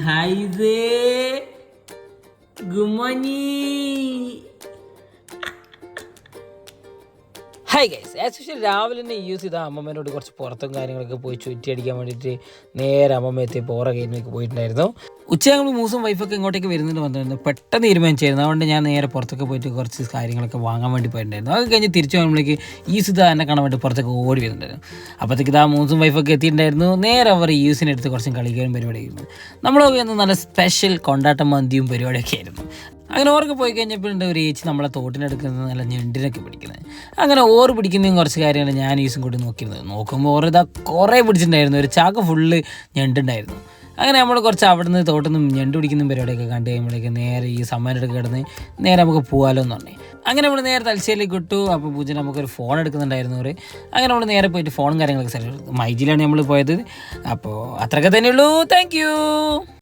Hi there. Good morning. Hi guys actually രാവിലെ തന്നെ use ചെയ്ത അമ്മമ്മേനോട് കുറച്ച് പുറത്തും കാര്യങ്ങളൊക്കെ പോയി ചുറ്റി അടിക്കാൻ വേണ്ടിയിട്ട് നേരെ അമ്മമ്മ എത്തി പോറ ഗെയിമിലേക്ക് പോയിട്ടുണ്ടായിരുന്നു. ഉച്ചയാകുമ്പോൾ മൂസും വൈഫൊക്കെ ഇങ്ങോട്ടേക്ക് വരുന്നുണ്ട് വന്നിരുന്നു പെട്ടെന്ന് തീരുമാനിച്ചായിരുന്നു. അതുകൊണ്ട് ഞാൻ നേരെ പുറത്തൊക്കെ പോയിട്ട് കുറച്ച് കാര്യങ്ങളൊക്കെ വാങ്ങാൻ വേണ്ടി പോയിട്ടുണ്ടായിരുന്നു. അത് കഴിഞ്ഞ് തിരിച്ചു വരുമ്പോഴേക്ക് ഈ സുധ എന്നെ കാണാൻ വേണ്ടി പുറത്തൊക്കെ ഓടി വരുന്നുണ്ടായിരുന്നു. അപ്പോഴത്തേക്ക് ഇതാ മൂസും വൈഫൊക്കെ എത്തിയിട്ടുണ്ടായിരുന്നു. നേരെ അവർ യൂസിനെടുത്ത് കുറച്ചും കളിക്കാനും പരിപാടിയായിരുന്നു നമ്മളൊക്കെ നല്ല സ്പെഷ്യൽ കൊണ്ടാട്ടം മന്തിയും പരിപാടിയൊക്കെ ആയിരുന്നു. അങ്ങനെ ഓർക്ക് പോയി കഴിഞ്ഞപ്പോഴുണ്ട് ഒരു ഏച്ചി നമ്മളെ തോട്ടിനെടുക്കുന്നത് നല്ല ഞെണ്ടിനൊക്കെ പിടിക്കുന്നത്. അങ്ങനെ ഓറ് പിടിക്കുന്നതും കുറച്ച് കാര്യങ്ങൾ ഞാൻ ഈസും കൂടി നോക്കിയിരുന്നത്. നോക്കുമ്പോൾ ഓറ് ഇതാ കുറേ പിടിച്ചിട്ടുണ്ടായിരുന്നു. ഒരു ചാക്ക് ഫുള്ള് ഞണ്ടുണ്ടായിരുന്നു. അങ്ങനെ നമ്മൾ കുറച്ച് അവിടുന്ന് നിന്നും ഞണ്ട് പിടിക്കുന്ന പരിപാടിയൊക്കെ കണ്ട് കഴിയുമ്പോഴേക്ക് നേരെ ഈ സമ്മാനമെടുക്ക് കിടന്ന് നേരെ നമുക്ക് പോകാലോ എന്ന് പറഞ്ഞു. അങ്ങനെ നമ്മൾ നേരെ തലശ്ശേരിയിലേക്ക് ഇട്ടു. അപ്പോൾ പൂജ നമുക്കൊരു ഫോൺ എടുക്കുന്നുണ്ടായിരുന്നു അവർ അങ്ങനെ നമ്മൾ നേരെ പോയിട്ട് ഫോണും കാര്യങ്ങളൊക്കെ സെലക്ട് മൈജിലാണ് നമ്മൾ പോയത്. അപ്പോൾ അത്രയൊക്കെ തന്നെയുള്ളൂ. താങ്ക്